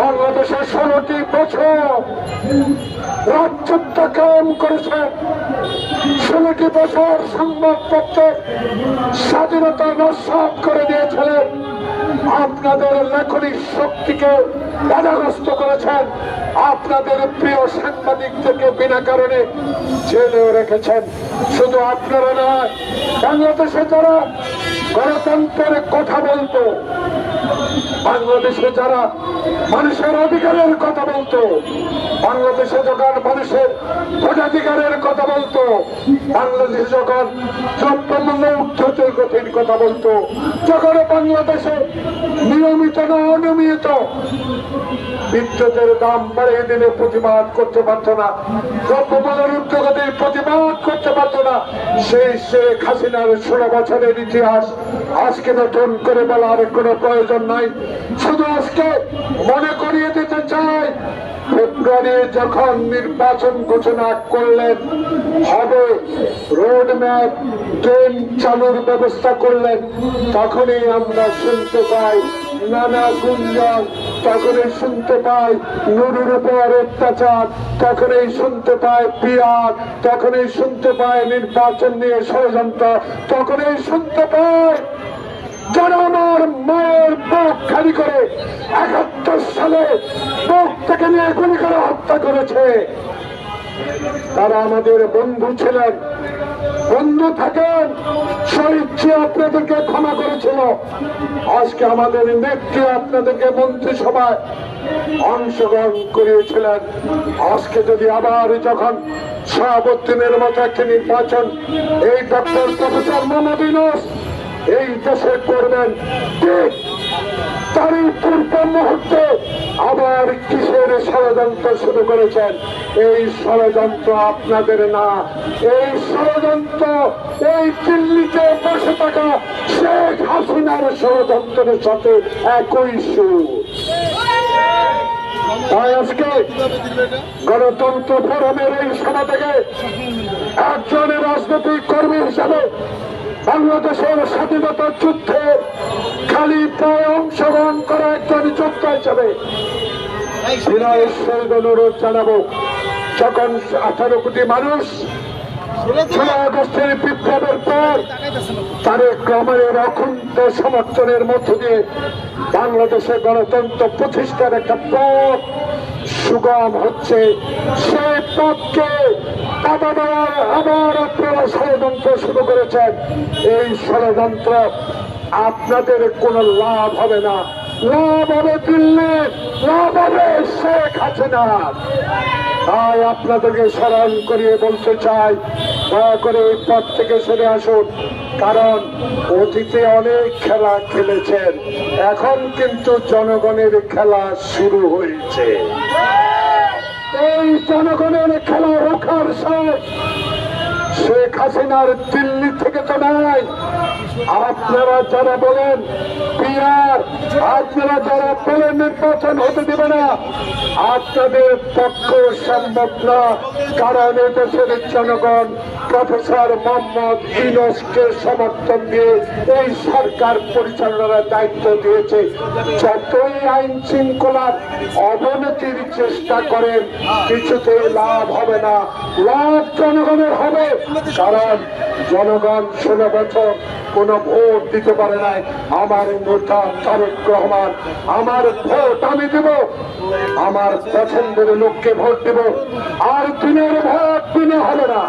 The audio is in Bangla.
বাংলাদেশের ষোলোটি বছর রাজ্যত্ব কায়েম করেছে। ষোলোটি বছর সংবাদপত্রের স্বাধীনতা নস্বাত করে দিয়েছিলেন আপনাদের লেখনিক শক্তিকে বাধাগ্রস্ত করেছেন আপনাদের প্রিয় সাংবাদিকদেরকে বিনা কারণে জেলেও রেখেছেন। শুধু আপনারা নয়, বাংলাদেশে যারা গণতন্ত্রের কথা বলতো বাংলাদেশে যারা মানুষের অধিকারের কথা বলতো, বাংলাদেশে যখন মানুষের ভোটাধিকারের কথা বলতো, বাংলাদেশে যখন দ্রব্যমূল্য উদ্ধতির গতির কথা বলতো, যখন বাংলাদেশে নিয়মিত না অনিয়মিত বিদ্যুতের দাম বাড়িয়ে দিলে প্রতিবাদ করতে পারতো না, দ্রব্যমূল্যের উদ্যোগতির প্রতিবাদ করতে পারতো না, সেই শেখ হাসিনার ষোলো বছরের ইতিহাস আজকে নতুন করে বলার কোনো প্রয়োজন নাই। শুধু আজকে মনে করিয়ে দিতে চাই ফেব্রুয়ারি যখন নির্বাচন ঘোষণা করলেন, হবে রোড ম্যাপ ট্রেন চালুর ব্যবস্থা করলেন, তখনই আমরা শুনতে পাই নানা গুঞ্জন, তখনই শুনতে পাই নুরুর উপর অত্যাচার, তখনই শুনতে পাই পিয়ার তখনই শুনতে পাই নির্বাচন নিয়ে ষড়যন্ত্র, তখনই শুনতে পাই যারা আমার মায়ের বুক খালি করে একাত্তর সালে বুক থেকে নিয়ে গুলি করে হত্যা করেছে। তারা আমাদের বন্ধু ছিলেন। বন্ধু থাকেন স্বইচ্ছে আপনাদেরকে ক্ষমা করেছিল। আজকে আমাদের নেত্রী আপনাদেরকে মন্ত্রিসভায় অংশগ্রহণ করিয়েছিলেন। আজকে যদি আবার যখন শাহাবুদ্দিনের মতো একটি নির্বাচন, এই ডক্টর প্রফেসর মোহাম্মদ এই দেশে করবেন, ঠিক আবার কিসের ষড়যন্ত্র শুরু করেছেন? এই ষড়যন্ত্র আপনাদের না। এই ষড়যন্ত্র এই দিল্লিতে বসে থাকা শেখ হাসিনার ষড়যন্ত্রের সাথে একই সুর। তাই আজকে গণতন্ত্র ফোরামের এই সভা থেকে একজন রাজনৈতিক কর্মী হিসাবে বাংলাদেশের স্বাধীনতা যুদ্ধে খালি প্রায় অংশগ্রহণ করা একজন যোদ্ধা হিসাবে অনুরোধ জানাব, যখন আঠারো কোটি মানুষ বিপ্লবের পর তারেক রহমানের অখণ্ড সমর্থনের মধ্য দিয়ে বাংলাদেশে গণতন্ত্র প্রতিষ্ঠার একটা পথ সুগম হচ্ছে। সেই পথকে শুরু করেছেন। এই ষড়যন্ত্র আপনাদের কোনো লাভ হবে না। লাভ হবে দিল্লি লাভ হবে শেখ তাই আপনাদেরকে স্মরণ করিয়ে বলতে চাই, দয়া করে এই পথ থেকে সরে আসুন। কারণ অতীতে অনেক খেলা খেলেছেন, এখন কিন্তু জনগণের খেলা শুরু হয়েছে। এই জনগণের খেলা রক্ষার শেষ শেখ হাসিনার দিল্লি থেকে তো নাই। আপনারা যারা বলেন পিয়ার আপনারা যারা বলেন নির্বাচন হতে দেবে না, আপনাদের পক্ষ সম্ভব না, কারণ দেশের জনগণ প্রফেসর মোহাম্মদ ইউনুসকে সমর্থন দিয়ে এই সরকার পরিচালনার দায়িত্ব দিয়েছে। যতই আইন শৃঙ্খলার অবনতির চেষ্টা করেন, কিছুতেই লাভ হবে না। লাভ জনগণের হবে। কারণ জনগণ ষোলো বছর কোনো ভোট দিতে পারে নাই। আমার নেতা তারেক রহমান, আমার ভোট আমি দেব, আমার পছন্দের লোককে ভোট দেব, আর দিনের ভোট দিনে হবে না।